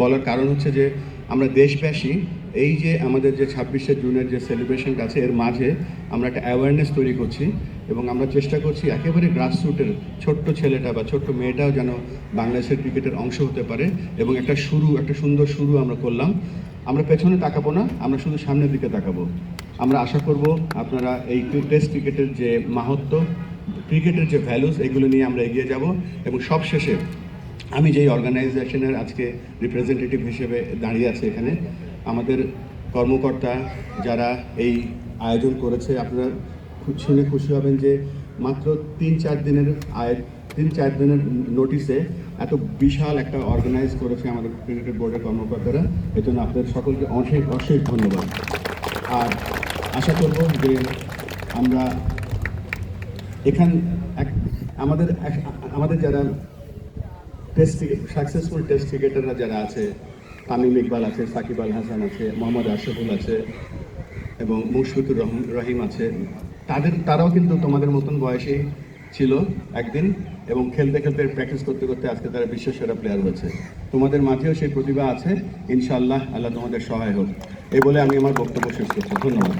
বলার কারণ হচ্ছে যে আমরা দেশব্যাপী এই যে আমাদের যে ছাব্বিশে জুনের যে সেলিব্রেশনটা আছে, এর মাঝে আমরা একটা অ্যাওয়ারনেস তৈরি করছি এবং আমরা চেষ্টা করছি একেবারে গ্রাসরুটের ছোট্ট ছেলেটা বা ছোট্ট মেয়েটাও যেন বাংলাদেশের ক্রিকেটের অংশ হতে পারে এবং একটা শুরু, একটা সুন্দর শুরু আমরা করলাম। আমরা পেছনে তাকাবো না, আমরা শুধু সামনের দিকে তাকাবো। আমরা আশা করব আপনারা এই টেস্ট ক্রিকেটের যে মাহাত্ম ক্রিকেটের যে ভ্যালুস এগুলো নিয়ে আমরা এগিয়ে যাব এবং সবশেষে আমি যেই অর্গানাইজেশনের আজকে রিপ্রেজেন্টেটিভ হিসেবে দাঁড়িয়ে আছে এখানে, আমাদের কর্মকর্তা যারা এই আয়োজন করেছে, আপনারা খুব শুনে খুশি হবেন যে মাত্র তিন চার দিনের আয়, তিন চার দিনের নোটিসে এত বিশাল একটা অর্গানাইজ করেছে আমাদের ক্রিকেট বোর্ডের কর্মকর্তারা। এর জন্য আপনাদের সকলকে অশেষ অশেষ ধন্যবাদ। আর আশা করব যে আমরা এখান, এক, আমাদের আমাদের যারা সাকসেসফুল টেস্ট ক্রিকেটাররা যারা আছে, তামিম ইকবাল আছে, সাকিব আল হাসান আছে, মোহাম্মদ আশরাফুল আছে এবং মুশফিকুর রহম রহিম আছে, তাদের তারাও কিন্তু তোমাদের মতন বয়সী ছিল একদিন এবং খেলতে খেলতে প্র্যাকটিস করতে করতে আজকে তারা বিশ্বের সেরা প্লেয়ার হয়েছে। তোমাদের মাঝেও সেই প্রতিভা আছে, ইনশাআল্লাহ আল্লাহ তোমাদের সহায় হোক। এই বলে আমি আমার বক্তব্য শেষ করছি। ধন্যবাদ।